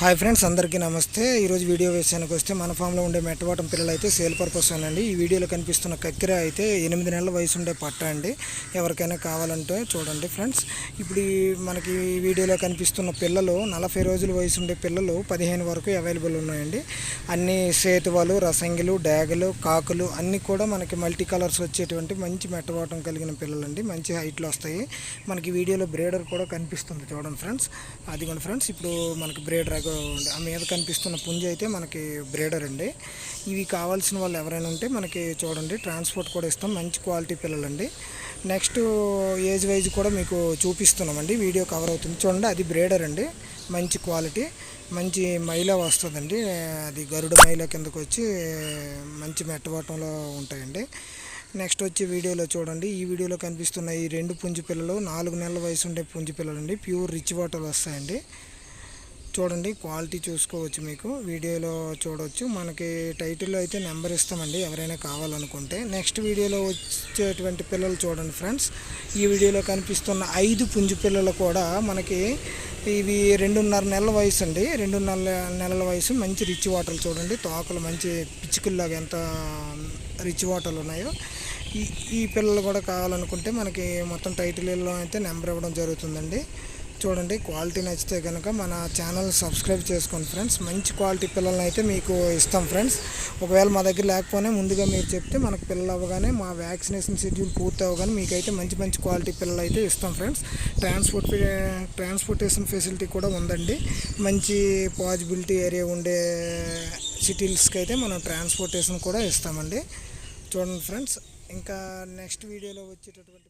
Hi friends అందరికీ నమస్తే. ఈరోజు వీడియో విషయానికి వస్తే మన ఫామ్లో ఉండే మెట్టబాటం పిల్లలు అయితే సేల్ పర్పస్ అండి. ఈ వీడియోలో కనిపిస్తున్న కక్కెర అయితే ఎనిమిది నెలల వయసు ఉండే పట్ట అండి. ఎవరికైనా కావాలంటే చూడండి ఫ్రెండ్స్. ఇప్పుడు మనకి ఈ వీడియోలో కనిపిస్తున్న పిల్లలు నలభై రోజుల వయసు ఉండే పిల్లలు పదిహేను వరకు అవైలబుల్ ఉన్నాయండి. అన్ని సేతువాలు రసంగిలు డ్యాగులు కాకులు అన్నీ కూడా మనకి మల్టీ కలర్స్ వచ్చేటువంటి మంచి మెట్టవాటం కలిగిన పిల్లలండి. మంచి హైట్లో వస్తాయి. మనకి వీడియోలో బ్రేడర్ కూడా కనిపిస్తుంది చూడండి ఫ్రెండ్స్. అదిగోండి ఫ్రెండ్స్ ఇప్పుడు మనకి బ్రేడర్ ఆ మీద కనిపిస్తున్న పుంజ అయితే మనకి బ్రేడర్ అండి. ఇవి కావాల్సిన వాళ్ళు ఎవరైనా ఉంటే మనకి చూడండి ట్రాన్స్పోర్ట్ కూడా ఇస్తాం. మంచి క్వాలిటీ పిల్లలండి. నెక్స్ట్ ఏజ్ వైజ్ కూడా మీకు చూపిస్తున్నామండి. వీడియో కవర్ అవుతుంది. చూడండి అది బ్రేడర్ అండి. మంచి క్వాలిటీ. మంచి మైల వస్తుందండి. అది గరుడ మైల కిందకు వచ్చి మంచి మెట్టబాటంలో ఉంటాయండి. నెక్స్ట్ వచ్చి వీడియోలో చూడండి. ఈ వీడియోలో కనిపిస్తున్న ఈ రెండు పుంజు పిల్లలు నాలుగు నెలల వయసు ఉండే పుంజు పిల్లలండి. ప్యూర్ రిచ్ వాటర్ వస్తాయండి. చూడండి క్వాలిటీ చూసుకోవచ్చు మీకు. వీడియోలో చూడవచ్చు మనకి టైటిల్లో అయితే నెంబర్ ఇస్తామండి ఎవరైనా కావాలనుకుంటే. నెక్స్ట్ వీడియోలో వచ్చేటువంటి పిల్లలు చూడండి ఫ్రెండ్స్ ఈ వీడియోలో కనిపిస్తున్న ఐదు పుంజు పిల్లలు కూడా మనకి ఇవి రెండున్నర నెలల వయసు అండి. రెండున్నర నెలల వయసు. మంచి రిచ్ వాటర్లు చూడండి. తోకలు మంచి పిచ్చుకల్లాగా ఎంత రిచ్ వాటర్లు ఉన్నాయో. ఈ ఈ పిల్లలు కూడా కావాలనుకుంటే మనకి మొత్తం టైటిల్లో అయితే నెంబర్ ఇవ్వడం జరుగుతుందండి. చూడండి క్వాలిటీ నచ్చితే కనుక మన ఛానల్ సబ్స్క్రైబ్ చేసుకోండి ఫ్రెండ్స్ మంచి క్వాలిటీ పిల్లల్ని అయితే మీకు ఇస్తాం ఫ్రెండ్స్ ఒకవేళ మా దగ్గర లేకపోయినా ముందుగా మీరు చెప్తే మనకు పిల్లలు అవ్వగానే మా వ్యాక్సినేషన్ షెడ్యూల్ పూర్తి అవ్వగానే మీకైతే మంచి మంచి క్వాలిటీ పిల్లలు అయితే ఇస్తాం ఫ్రెండ్స్ ట్రాన్స్పోర్ట్ ట్రాన్స్పోర్టేషన్ ఫెసిలిటీ కూడా ఉందండి. మంచి పాజిబిలిటీ ఏరియా ఉండే సిటీస్కి అయితే మనం ట్రాన్స్పోర్టేషన్ కూడా ఇస్తామండి. చూడండి ఫ్రెండ్స్ ఇంకా నెక్స్ట్ వీడియోలో వచ్చేటటువంటి